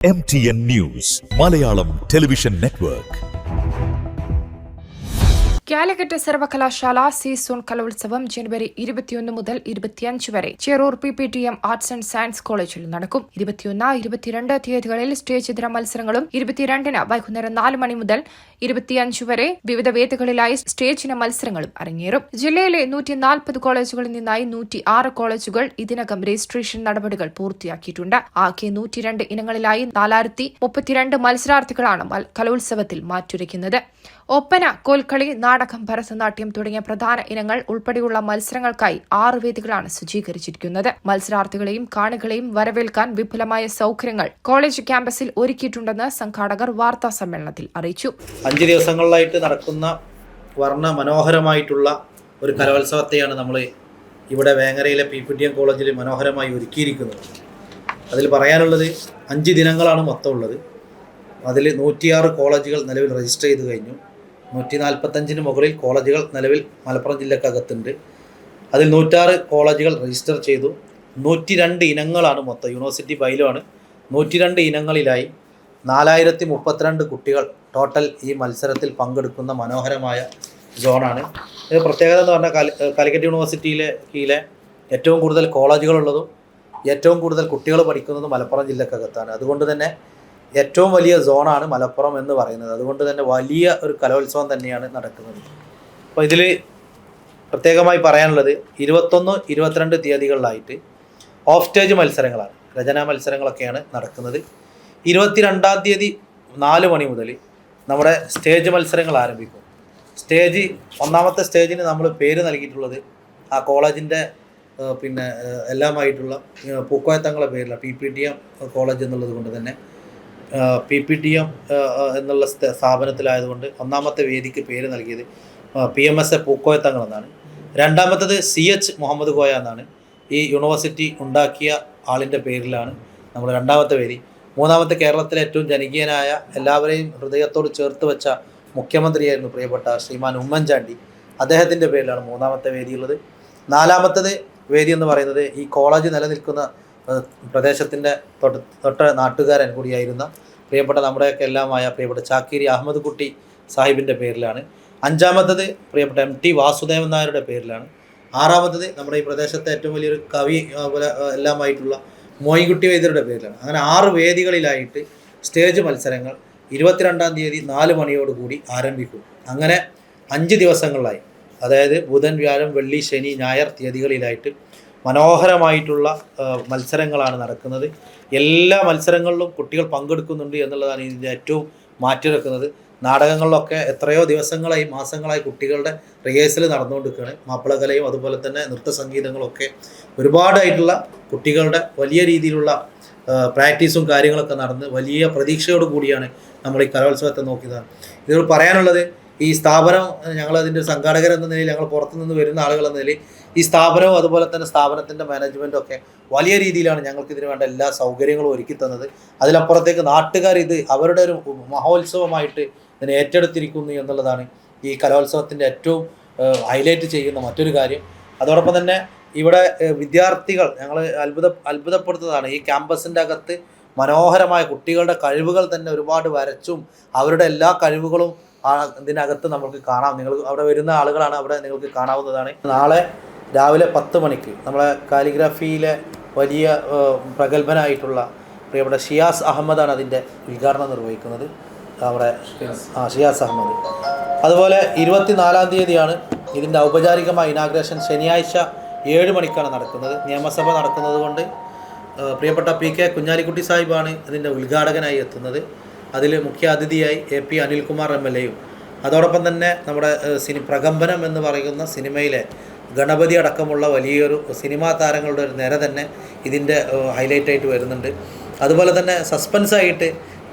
M T N news Malayalam television network Calicut സർവകലാശാല C zone കലോത്സവം ജനുവരി ഇരുപത്തിയൊന്ന് മുതൽ ഇരുപത്തിയഞ്ച് വരെ. Cherur P P T M arts and science കോളേജിൽ നടക്കും. ഇരുപത്തിയൊന്ന് ഇരുപത്തിരണ്ട് തീയതികളിൽ സ്റ്റേജ് ഇതര മത്സരങ്ങളും ഇരുപത്തിരണ്ടിന് വൈകുന്നേരം നാല് മണി മുതൽ ഇരുപത്തിയഞ്ച് വരെ വിവിധ വേദികളിലായി സ്റ്റേജ് ഇന മത്സരങ്ങളും അരങ്ങേറും. ജില്ലയിലെ നൂറ്റി നാൽപ്പത് കോളേജുകളിൽ നിന്നായി നൂറ്റി ആറ് കോളേജുകൾ ഇതിനകം രജിസ്ട്രേഷൻ നടപടികൾ പൂർത്തിയാക്കിയിട്ടുണ്ട്. ആകെ നൂറ്റിരണ്ട് ഇനങ്ങളിലായി നാലായിരത്തി മുപ്പത്തിരണ്ട് മത്സരാർത്ഥികളാണ് കലോത്സവത്തിൽ മാറ്റുരയ്ക്കുന്നത്. ഒപ്പന കോൽക്കളി നാടകം ഭരതനാട്യം തുടങ്ങിയ പ്രധാന ഇനങ്ങൾ ഉൾപ്പെടെയുള്ള മത്സരങ്ങൾക്കായി ആറ് വേദികളാണ് സജ്ജീകരിച്ചിരിക്കുന്നത്. മത്സരാർത്ഥികളെയും കാണികളെയും വരവേൽക്കാൻ വിപുലമായ സൗകര്യങ്ങൾ കോളേജ് ക്യാമ്പസിൽ ഒരുക്കിയിട്ടുണ്ടെന്ന് സംഘാടകർ വാർത്താ സമ്മേളനത്തിൽ അറിയിച്ചു. അഞ്ച് ദിവസങ്ങളിലായിട്ട് നടക്കുന്ന വർണ മനോഹരമായിട്ടുള്ള ഒരു കലോത്സവത്തെയാണ് നമ്മൾ ഇവിടെ വേങ്ങരയിലെ പി പി ടി എം കോളേജിൽ മനോഹരമായി ഒരുക്കിയിരിക്കുന്നത്. അതിൽ പറയാനുള്ളത് അഞ്ച് ദിനങ്ങളാണ് മൊത്തമുള്ളത് അതിൽ നൂറ്റിയാറ് കോളേജുകൾ നിലവിൽ രജിസ്റ്റർ ചെയ്ത് കഴിഞ്ഞു. നൂറ്റി നാൽപ്പത്തഞ്ചിന് മുകളിൽ കോളേജുകൾ നിലവിൽ മലപ്പുറം ജില്ലക്കകത്തുണ്ട്. അതിൽ നൂറ്റാറ് കോളേജുകൾ രജിസ്റ്റർ ചെയ്തു. നൂറ്റി രണ്ട് ഇനങ്ങളാണ് മൊത്തം. യൂണിവേഴ്സിറ്റി ബൈലുമാണ് നൂറ്റി രണ്ട് ഇനങ്ങളിലായി നാലായിരത്തി മുപ്പത്തിരണ്ട് കുട്ടികൾ ടോട്ടൽ ഈ മത്സരത്തിൽ പങ്കെടുക്കുന്ന മനോഹരമായ സോണാണ് ഇത് പ്രത്യേകത എന്ന് പറഞ്ഞാൽ കാലി കാലിക്കറ്റ് യൂണിവേഴ്സിറ്റിയിലെ കീഴിലെ ഏറ്റവും കൂടുതൽ കോളേജുകളുള്ളതും ഏറ്റവും കൂടുതൽ കുട്ടികൾ പഠിക്കുന്നതും മലപ്പുറം ജില്ലക്കകത്താണ്. അതുകൊണ്ട് തന്നെ ഏറ്റവും വലിയ സോണാണ് മലപ്പുറം എന്ന് പറയുന്നത്. അതുകൊണ്ട് തന്നെ വലിയ ഒരു കലോത്സവം തന്നെയാണ് നടക്കുന്നത്. അപ്പോൾ ഇതിൽ പ്രത്യേകമായി പറയാനുള്ളത് ഇരുപത്തൊന്ന് ഇരുപത്തിരണ്ട് തീയതികളിലായിട്ട് ഓഫ് സ്റ്റേജ് മത്സരങ്ങളാണ്. രചനാ മത്സരങ്ങളൊക്കെയാണ് നടക്കുന്നത്. ഇരുപത്തിരണ്ടാം തീയതി നാല് മണി മുതൽ നമ്മുടെ സ്റ്റേജ് മത്സരങ്ങൾ ആരംഭിക്കും. സ്റ്റേജ് ഒന്നാമത്തെ സ്റ്റേജിന് നമ്മൾ പേര് നൽകിയിട്ടുള്ളത് ആ കോളേജിന്റെ പിന്നെ എല്ലാമായിട്ടുള്ള പൂക്കോയത്തങ്ങളുടെ പൂക്കോയത്തങ്ങളെ പേരിലാണ്. P P T M college എന്നുള്ളത് കൊണ്ട് തന്നെ. പി പി ടി എം എന്നുള്ള സ്ഥ- സ്ഥാപനത്തിലായതുകൊണ്ട് ഒന്നാമത്തെ വേദിക്ക് പേര് നൽകിയത് P M S A Pookoyathangal എന്നാണ് രണ്ടാമത്തത് സി എച്ച് മുഹമ്മദ് കോയ എന്നാണ്. ഈ യൂണിവേഴ്സിറ്റി ഉണ്ടാക്കിയ ആളിന്റെ പേരിലാണ് നമ്മൾ രണ്ടാമത്തെ വേദി. മൂന്നാമത്തെ കേരളത്തിലെ ഏറ്റവും ജനകീയനായ എല്ലാവരെയും ഹൃദയത്തോട് ചേർത്ത് വെച്ച മുഖ്യമന്ത്രിയായിരുന്നു പ്രിയപ്പെട്ട ശ്രീമാൻ ഉമ്മൻചാണ്ടി. അദ്ദേഹത്തിന്റെ പേരിലാണ് മൂന്നാമത്തെ വേദിയുള്ളത്. നാലാമത്തത് വേദി എന്ന് പറയുന്നത് ഈ കോളേജ് നിലനിൽക്കുന്ന പ്രദേശത്തിന്റെ തൊട്ട് തൊട്ട നാട്ടുകാരൻ കൂടിയായിരുന്ന പ്രിയപ്പെട്ട നമ്മുടെയൊക്കെ എല്ലാമായ പ്രിയപ്പെട്ട ചാക്കീരി അഹമ്മദ് കുട്ടി സാഹിബിന്റെ പേരിലാണ്. അഞ്ചാമത്തത് പ്രിയപ്പെട്ട എം ടി വാസുദേവൻ നായരുടെ പേരിലാണ്. ആറാമത്തത് നമ്മുടെ ഈ പ്രദേശത്തെ ഏറ്റവും വലിയൊരു കവി അതുപോലെ എല്ലാമായിട്ടുള്ള മോയിൻകുട്ടി വൈദ്യരുടെ പേരിലാണ്. അങ്ങനെ ആറ് വേദികളിലായിട്ട് സ്റ്റേജ് മത്സരങ്ങൾ ഇരുപത്തിരണ്ടാം തീയതി നാല് മണിയോടുകൂടി ആരംഭിക്കും. അങ്ങനെ അഞ്ച് ദിവസങ്ങളിലായി. അതായത് ബുധൻ വ്യാഴം വെള്ളി ശനി ഞായർ തീയതികളിലായിട്ട് മനോഹരമായിട്ടുള്ള മത്സരങ്ങളാണ് നടക്കുന്നത്. എല്ലാ മത്സരങ്ങളിലും കുട്ടികൾ പങ്കെടുക്കുന്നുണ്ട് എന്നുള്ളതാണ് ഇതിന്റെ ഏറ്റവും മാറ്റിവെക്കുന്നത്. നാടകങ്ങളിലൊക്കെ എത്രയോ ദിവസങ്ങളായി മാസങ്ങളായി കുട്ടികളുടെ റിഹേഴ്സൽ നടന്നുകൊണ്ടിരിക്കുകയാണ്. മാപ്പിളകലയും അതുപോലെ തന്നെ നൃത്ത സംഗീതങ്ങളൊക്കെ ഒരുപാടായിട്ടുള്ള കുട്ടികളുടെ വലിയ രീതിയിലുള്ള പ്രാക്ടീസും കാര്യങ്ങളൊക്കെ നടന്ന് വലിയ പ്രതീക്ഷയോട് കൂടിയാണ് നമ്മൾ ഈ കലോത്സവത്തെ നോക്കിയത്. ഇതിൽ പറയാനുള്ളത് ഈ സ്ഥാപനം ഞങ്ങൾ അതിന്റെ സംഘാടകർ എന്ന നിലയിൽ ഞങ്ങൾ പുറത്തു നിന്ന് വരുന്ന ആളുകൾ എന്ന നിലയിൽ ഈ സ്ഥാപനവും അതുപോലെ തന്നെ സ്ഥാപനത്തിന്റെ മാനേജ്മെന്റും ഒക്കെ വലിയ രീതിയിലാണ് ഞങ്ങൾക്ക് ഇതിന് വേണ്ട എല്ലാ സൗകര്യങ്ങളും ഒരുക്കി തന്നത്. അതിലപ്പുറത്തേക്ക് നാട്ടുകാർ ഇത് അവരുടെ ഒരു മഹോത്സവമായിട്ട് ഇതിനെ ഏറ്റെടുത്തിരിക്കുന്നു എന്നുള്ളതാണ് ഈ കലോത്സവത്തിന്റെ ഏറ്റവും ഹൈലൈറ്റ് ചെയ്യുന്ന മറ്റൊരു കാര്യം. അതോടൊപ്പം തന്നെ ഇവിടെ വിദ്യാർത്ഥികൾ ഞങ്ങൾ അത്ഭുത അത്ഭുതപ്പെടുത്തുന്നതാണ്. ഈ ക്യാമ്പസിന്റെ അകത്ത് മനോഹരമായ കുട്ടികളുടെ കഴിവുകൾ തന്നെ ഒരുപാട് വരച്ചും അവരുടെ എല്ലാ കഴിവുകളും ആ ഇതിനകത്ത് നമുക്ക് കാണാം. നിങ്ങൾ അവിടെ വരുന്ന ആളുകളാണ് അവിടെ നിങ്ങൾക്ക് കാണാവുന്നതാണ്. നാളെ രാവിലെ പത്ത് മണിക്ക് നമ്മളെ കാലിഗ്രാഫിയിലെ വലിയ പ്രഗത്ഭനായിട്ടുള്ള പ്രിയപ്പെട്ട ഷിയാസ് അഹമ്മദാണ് അതിന്റെ ഉദ്ഘാടനം നിർവഹിക്കുന്നത്. നമ്മുടെ ആ ഷിയാസ് അഹമ്മദ്. അതുപോലെ ഇരുപത്തിനാലാം തീയതിയാണ് ഇതിന്റെ ഔപചാരികമായ ഇനാഗ്രേഷൻ ശനിയാഴ്ച ഏഴ് മണിക്കാണ് നടക്കുന്നത്. നിയമസഭ നടക്കുന്നത് കൊണ്ട് പ്രിയപ്പെട്ട പി കെ കുഞ്ഞാലിക്കുട്ടി സാഹിബാണ് ഇതിന്റെ ഉദ്ഘാടകനായി എത്തുന്നത്. അതിൽ മുഖ്യ അതിഥിയായി A P Anilkumar M L എയും. അതോടൊപ്പം തന്നെ നമ്മുടെ സിനി പ്രകമ്പനം എന്ന് പറയുന്ന സിനിമയിലെ ഗണപതി അടക്കമുള്ള വലിയൊരു സിനിമാ താരങ്ങളുടെ ഒരു നിര തന്നെ ഇതിന്റെ ഹൈലൈറ്റ് ആയിട്ട് വരുന്നുണ്ട്. അതുപോലെ തന്നെ സസ്പെൻസായിട്ട്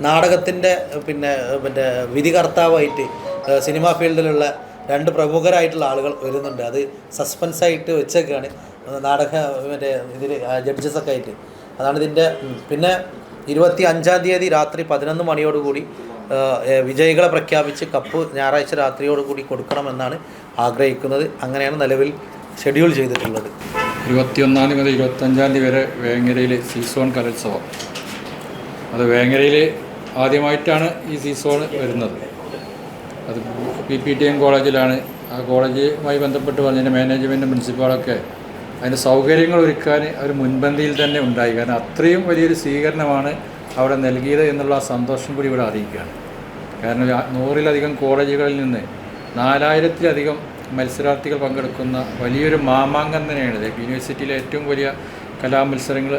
നാടകത്തിന്റെ പിന്നെ പിന്നെ വിധികർത്താവായിട്ട് സിനിമാ ഫീൽഡിലുള്ള രണ്ട് പ്രമുഖരായിട്ടുള്ള ആളുകൾ വരുന്നുണ്ട്. അത് സസ്പെൻസായിട്ട് വെച്ചേക്കാണ്. നാടക മറ്റേ ഇതിൽ ജഡ്ജസൊക്കെ ആയിട്ട്. അതാണ് ഇതിന്റെ പിന്നെ ഇരുപത്തി അഞ്ചാം തീയതി രാത്രി പതിനൊന്ന് മണിയോടുകൂടി വിജയികളെ പ്രഖ്യാപിച്ച് കപ്പ് ഞായറാഴ്ച രാത്രിയോടുകൂടി കൊടുക്കണമെന്നാണ് ആഗ്രഹിക്കുന്നത്. അങ്ങനെയാണ് നിലവിൽ ഷെഡ്യൂൾ ചെയ്തിട്ടുള്ളത്. ഇരുപത്തിയൊന്നാം തീയതി മുതൽ ഇരുപത്തഞ്ചാം തീയതി വരെ വേങ്ങരയിലെ സീസോൺ കലോത്സവം. അത് വേങ്ങരയിൽ ആദ്യമായിട്ടാണ് ഈ സീസോൺ വരുന്നത്. അത് പി പി ടി എം കോളേജിലാണ്. ആ കോളേജുമായി ബന്ധപ്പെട്ട് പറഞ്ഞതിന്റെ മാനേജ്മെന്റും പ്രിൻസിപ്പാളൊക്കെ അതിന്റെ സൗകര്യങ്ങൾ ഒരുക്കാൻ അവർ മുൻപന്തിയിൽ തന്നെ ഉണ്ടായി. കാരണം അത്രയും വലിയൊരു സ്വീകരണമാണ് അവിടെ നൽകിയത് എന്നുള്ള സന്തോഷം കൂടി ഇവിടെ അറിയിക്കുകയാണ്. കാരണം നൂറിലധികം കോളേജുകളിൽ നിന്ന് നാലായിരത്തിലധികം മത്സരാർത്ഥികൾ പങ്കെടുക്കുന്ന വലിയൊരു മാമാങ്കം തന്നെയാണ്. യൂണിവേഴ്സിറ്റിയിലെ ഏറ്റവും വലിയ കലാമത്സരങ്ങൾ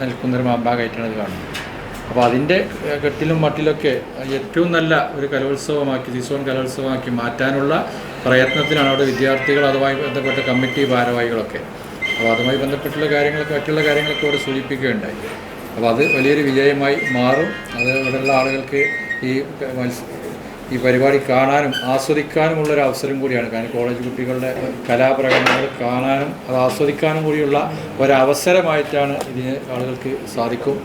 നൽകുന്നൊരു മാമ്പാകായിട്ടാണ് ഇത് കാണുന്നത്. അപ്പോൾ അതിന്റെ കെട്ടിലും മട്ടിലൊക്കെ ഏറ്റവും നല്ല ഒരു കലോത്സവമാക്കി സിസോൺ കലോത്സവമാക്കി മാറ്റാനുള്ള പ്രയത്നത്തിലാണ് അവിടെ വിദ്യാർത്ഥികൾ അതുമായി ബന്ധപ്പെട്ട കമ്മിറ്റി ഭാരവാഹികളൊക്കെ. അപ്പോൾ അതുമായി ബന്ധപ്പെട്ടുള്ള കാര്യങ്ങളൊക്കെ മറ്റുള്ള കാര്യങ്ങളൊക്കെ അവിടെ സൂചിപ്പിക്കുകയുണ്ടായി. അപ്പോൾ അത് വലിയൊരു വിജയമായി മാറും. അത് ഇവിടെയുള്ള ആളുകൾക്ക് ഈ ഈ പരിപാടി കാണാനും ആസ്വദിക്കാനുമുള്ള ഒരു അവസരം കൂടിയാണ്. കാരണം കോളേജ് കുട്ടികളുടെ കലാപ്രകടനങ്ങൾ കാണാനും അത് ആസ്വദിക്കാനും കൂടിയുള്ള ഒരവസരമായിട്ടാണ് ഇതിന് ആളുകൾക്ക് സാധിക്കും.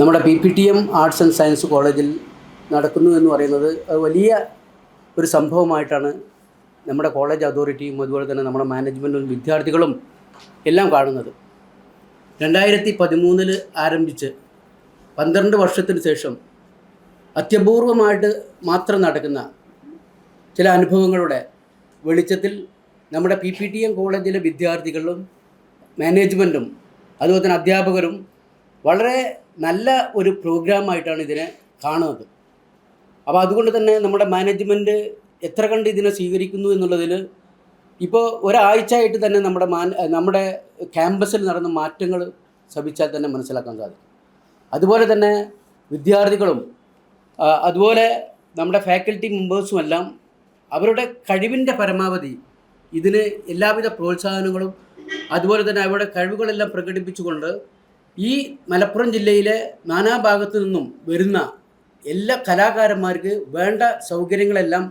നമ്മുടെ P P T M arts and science കോളേജിൽ നടക്കുന്നു എന്ന് പറയുന്നത് വലിയ ഒരു സംഭവമായിട്ടാണ് നമ്മുടെ കോളേജ് അതോറിറ്റിയും അതുപോലെ തന്നെ നമ്മുടെ മാനേജ്മെന്റും വിദ്യാർത്ഥികളും എല്ലാം കാണുന്നത്. രണ്ടായിരത്തി പതിമൂന്നിൽ ആരംഭിച്ച് പന്ത്രണ്ട് വർഷത്തിന് ശേഷം അത്യപൂർവമായിട്ട് മാത്രം നടക്കുന്ന ചില അനുഭവങ്ങളുടെ വെളിച്ചത്തിൽ നമ്മുടെ പി പി ടി എം കോളേജിലെ വിദ്യാർത്ഥികളും മാനേജ്മെന്റും അതുപോലെ തന്നെ അധ്യാപകരും വളരെ നല്ല ഒരു പ്രോഗ്രാമായിട്ടാണ് ഇതിനെ കാണുന്നത്. അപ്പോൾ അതുകൊണ്ട് തന്നെ നമ്മുടെ മാനേജ്മെന്റ് എത്ര കണ്ട് ഇതിനെ സ്വീകരിക്കുന്നു എന്നുള്ളതിൽ ഇപ്പോൾ ഒരാഴ്ചയായിട്ട് തന്നെ നമ്മുടെ മാൻ നമ്മുടെ ക്യാമ്പസിൽ നടന്ന മാറ്റങ്ങൾ ശ്രമിച്ചാൽ തന്നെ മനസ്സിലാക്കാൻ സാധിക്കും. അതുപോലെ തന്നെ വിദ്യാർത്ഥികളും അതുപോലെ നമ്മുടെ ഫാക്കൽറ്റി മെമ്പേഴ്സും എല്ലാം അവരുടെ കഴിവിന്റെ പരമാവധി ഇതിന് എല്ലാവിധ പ്രോത്സാഹനങ്ങളും അതുപോലെ തന്നെ അവരുടെ കഴിവുകളെല്ലാം പ്രകടിപ്പിച്ചുകൊണ്ട് ഈ മലപ്പുറം ജില്ലയിലെ നാനാഭാഗത്തു നിന്നും വരുന്ന എല്ലാ കലാകാരന്മാർക്ക് വേണ്ട സൗകര്യങ്ങളെല്ലാം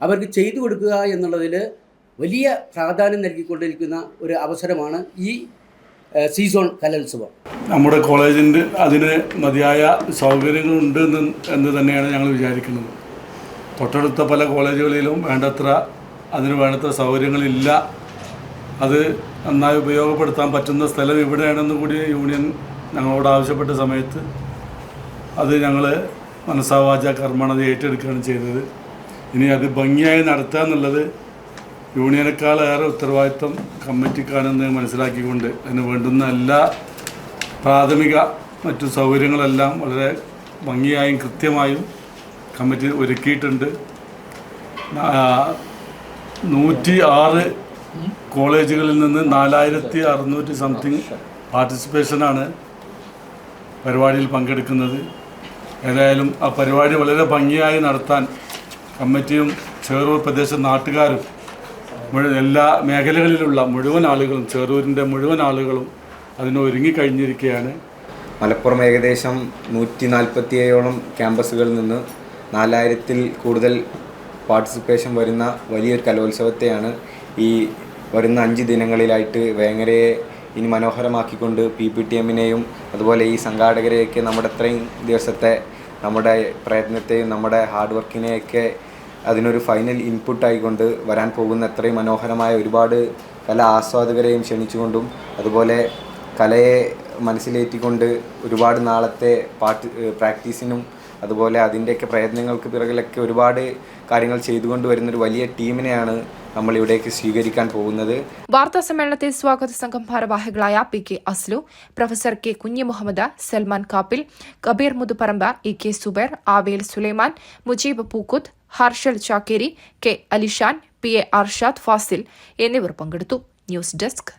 അവർക്ക് ചെയ്തു കൊടുക്കുക എന്നുള്ളതിൽ വലിയ പ്രാധാന്യം നൽകിക്കൊണ്ടിരിക്കുന്ന ഒരു അവസരമാണ് ഈ സീസോൺ കലോത്സവം. നമ്മുടെ കോളേജിന്റെ അതിന് മതിയായ സൗകര്യങ്ങളുണ്ട് എന്ന് തന്നെയാണ് ഞങ്ങൾ വിചാരിക്കുന്നത്. തൊട്ടടുത്ത പല കോളേജുകളിലും വേണ്ടത്ര അതിന് വേണ്ടത്ര സൗകര്യങ്ങളില്ല. അത് നന്നായി ഉപയോഗപ്പെടുത്താൻ പറ്റുന്ന സ്ഥലം ഇവിടെയാണെന്ന് കൂടി യൂണിയൻ ഞങ്ങളോട് ആവശ്യപ്പെട്ട സമയത്ത് അത് ഞങ്ങൾ മനസ്സാവാച കർമ്മണത് ഏറ്റെടുക്കുകയാണ് ചെയ്തത്. ഇനി അത് ഭംഗിയായി നടത്തുക എന്നുള്ളത് യൂണിയനേക്കാളേറെ ഉത്തരവാദിത്വം കമ്മിറ്റിക്കാണെന്ന് മനസ്സിലാക്കിക്കൊണ്ട് അതിന് വേണ്ടുന്ന എല്ലാ പ്രാഥമിക മറ്റു സൗകര്യങ്ങളെല്ലാം വളരെ ഭംഗിയായും കൃത്യമായും കമ്മിറ്റി ഒരുക്കിയിട്ടുണ്ട്. നൂറ്റി ആറ് കോളേജുകളിൽ നിന്ന് നാലായിരത്തി അറുന്നൂറ്റി സംതിങ് പാർട്ടിസിപ്പേഷനാണ് പരിപാടിയിൽ പങ്കെടുക്കുന്നത്. ഏതായാലും ആ പരിപാടി വളരെ ഭംഗിയായി നടത്താൻ കമ്മിറ്റിയും ചേറൂർ പ്രദേശ നാട്ടുകാരും മുഴു എല്ലാ മേഖലകളിലുള്ള മുഴുവൻ ആളുകളും ചേറൂരിന്റെ മുഴുവൻ ആളുകളും അതിന് ഒരുങ്ങിക്കഴിഞ്ഞിരിക്കുകയാണ് മലപ്പുറം ഏകദേശം നൂറ്റി നാൽപ്പത്തിയേഴോളം ക്യാമ്പസുകളിൽ നിന്ന് നാലായിരത്തിൽ കൂടുതൽ പാർട്ടിസിപ്പേഷൻ വരുന്ന വലിയൊരു കലോത്സവത്തെയാണ് ഈ വരുന്ന അഞ്ച് ദിനങ്ങളിലായിട്ട് വേങ്ങരയെ ഇനി മനോഹരമാക്കിക്കൊണ്ട് പി പി ടി എമ്മിനെയും അതുപോലെ ഈ സംഘാടകരെയൊക്കെ നമ്മുടെ ഇത്രയും ദിവസത്തെ നമ്മുടെ പ്രയത്നത്തെയും നമ്മുടെ ഹാർഡ് വർക്കിനെയൊക്കെ അതിനൊരു ഫൈനൽ ഇൻപുട്ടായിക്കൊണ്ട് വരാൻ പോകുന്ന അത്രയും മനോഹരമായ ഒരുപാട് കല ആസ്വാദകരെയും ക്ഷണിച്ചുകൊണ്ടും അതുപോലെ കലയെ മനസ്സിലേറ്റിക്കൊണ്ട് ഒരുപാട് നാളത്തെ പാട്ട് പ്രാക്ടീസിനും അതുപോലെ അതിന്റെയൊക്കെ പ്രയത്നങ്ങൾക്ക് പിറകിലൊക്കെ ഒരുപാട് കാര്യങ്ങൾ ചെയ്തുകൊണ്ട് വരുന്നൊരു വലിയ ടീമിനെയാണ് നമ്മൾ ഇവിടേക്ക് സ്വീകരിക്കാൻ പോകുന്നത്. വാർത്താ സമ്മേളനത്തിൽ സ്വാഗത സംഘം ഭാരവാഹികളായ P K Aslu professor K Kunhi Muhammad Salman Kappil Kabeer Muthuparamba E K Subair Avel Sulaiman Mujeeb Pookkuth Harshal Chakkeri K Alishan P A Arshad Fazil എന്നിവർ പങ്കെടുത്തു. News desk